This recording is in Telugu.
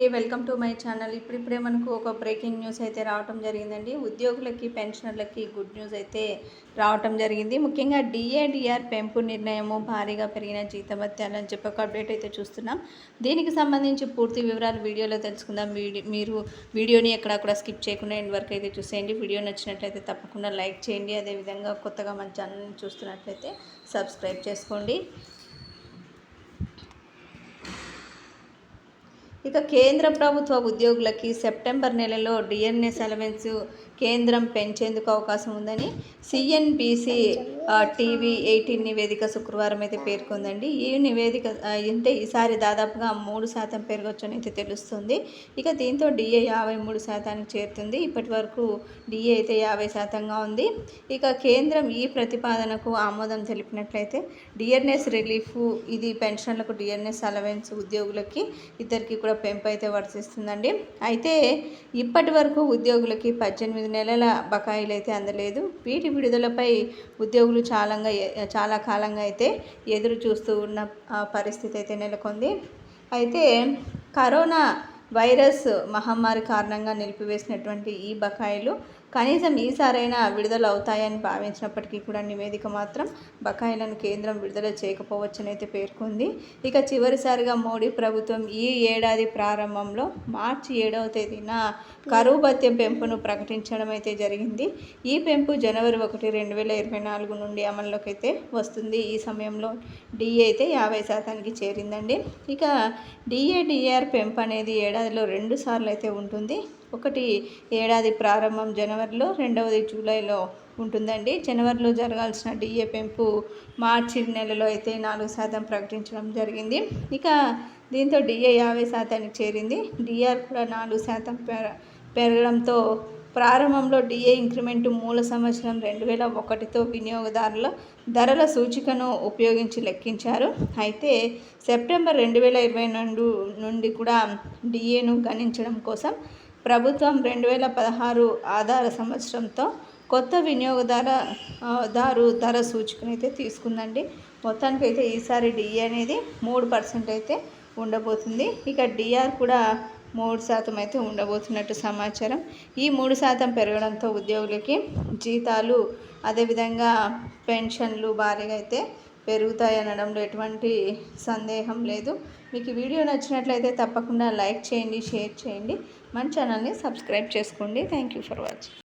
వెల్కమ్ టు మై ఛానల్ ఇప్పుడిప్పుడే మనకు ఒక బ్రేకింగ్ న్యూస్ అయితే రావటం జరిగిందండి. ఉద్యోగులకి పెన్షనర్లకి గుడ్ న్యూస్ అయితే రావటం జరిగింది. ముఖ్యంగా డిఏడిఆర్ పెంపు నిర్ణయము భారీగా పెరిగిన జీతభత్యాలని చెప్పి ఒక అప్డేట్ అయితే చూస్తున్నాం. దీనికి సంబంధించి పూర్తి వివరాలు వీడియోలో తెలుసుకుందాం. మీరు వీడియోని ఎక్కడక్కడ స్కిప్ చేయకుండా ఎండ్ వరకు అయితే చూసేయండి. వీడియో నచ్చినట్లయితే తప్పకుండా లైక్ చేయండి. అదేవిధంగా కొత్తగా మన ఛానల్ని చూస్తున్నట్లయితే సబ్స్క్రైబ్ చేసుకోండి. ఇక కేంద్ర ప్రభుత్వ ఉద్యోగులకి సెప్టెంబర్ నెలలో డిఎన్ఎస్ అలవెన్స్ కేంద్రం పెంచేందుకు అవకాశం ఉందని సిఎన్బిసి టీవీ ఎయిటీన్ నివేదిక శుక్రవారం అయితే పేర్కొందండి. ఈ నివేదిక అంటే ఈసారి దాదాపుగా మూడు శాతం పెరగొచ్చని అయితే తెలుస్తుంది. ఇక దీంతో డిఏ యాభై మూడు శాతానికి చేరుతుంది. ఇప్పటి వరకు డిఏ అయితే యాభై శాతంగా ఉంది. ఇక కేంద్రం ఈ ప్రతిపాదనకు ఆమోదం తెలిపినట్లయితే డిఎన్ఎస్ రిలీఫ్ ఇది పెన్షన్లకు డిఎన్ఎస్ అలవెన్స్ ఉద్యోగులకి ఇద్దరికి కూడా పెంపు అయితే వర్తిస్తుందండి. అయితే ఇప్పటి వరకు ఉద్యోగులకి పద్దెనిమిది నెలల బకాయిలు అయితే అందలేదు. వీటి విడుదలపై ఉద్యోగులు చాలా చాలా కాలంగా అయితే ఎదురు చూస్తూ ఉన్న పరిస్థితి అయితే నెలకొంది. అయితే కరోనా వైరస్ మహమ్మారి కారణంగా నిలిపివేసినటువంటి ఈ బకాయిలు కనీసం ఈసారైనా విడుదల అవుతాయని భావించినప్పటికీ కూడా నివేదిక మాత్రం బకాయిలను కేంద్రం విడుదల చేయకపోవచ్చని అయితే పేర్కొంది. ఇక చివరిసారిగా మోడీ ప్రభుత్వం ఈ ఏడాది ప్రారంభంలో మార్చి ఏడవ తేదీన కరువు భత్యం పెంపును ప్రకటించడం అయితే జరిగింది. ఈ పెంపు జనవరి ఒకటి రెండు వేల ఇరవై నాలుగు నుండి అమల్లోకి అయితే వస్తుంది. ఈ సమయంలో డిఏ అయితే యాభై శాతానికి చేరిందండి. ఇక డిఏడిఆర్ పెంపు అనేది ఏడాదిలో రెండు సార్లు అయితే ఉంటుంది. ఒకటి ఏడాది ప్రారంభం జనవరి జనవరిలో రెండవది జూలైలో ఉంటుందండి. జనవరిలో జరగాల్సిన డిఏ పెంపు మార్చి నెలలో అయితే నాలుగు శాతం ప్రకటించడం జరిగింది. ఇక దీంతో డిఏ యాభై శాతానికి చేరింది. డిఆర్ కూడా నాలుగు శాతం పెరగడంతో ప్రారంభంలో డిఏ ఇంక్రిమెంట్ మూల సంవత్సరం రెండు వేల ఒకటితో వినియోగదారుల ధరల సూచికను ఉపయోగించి లెక్కించారు. అయితే సెప్టెంబర్ రెండు వేల ఇరవై రెండు నుండి కూడా డిఏను గణించడం కోసం ప్రభుత్వం రెండు వేల పదహారు ఆధార సంవత్సరంతో కొత్త వినియోగదార దారు ధర సూచికను అయితే తీసుకుందండి. మొత్తానికి అయితే ఈసారి డిఏ అనేది మూడు పర్సెంట్ అయితే ఉండబోతుంది. ఇక డిఆర్ కూడా మూడు శాతం అయితే ఉండబోతున్నట్టు సమాచారం. ఈ మూడు శాతం పెరగడంతో ఉద్యోగులకి జీతాలు అదేవిధంగా పెన్షన్లు భారీగా అయితే పెరుగుతాయి అనడంలో ఎటువంటి సందేహం లేదు. మీకు వీడియో నచ్చినట్లయితే తప్పకుండా లైక్ చేయండి షేర్ చేయండి. మన ఛానల్ని సబ్స్క్రైబ్ చేసుకోండి. Thank you for watching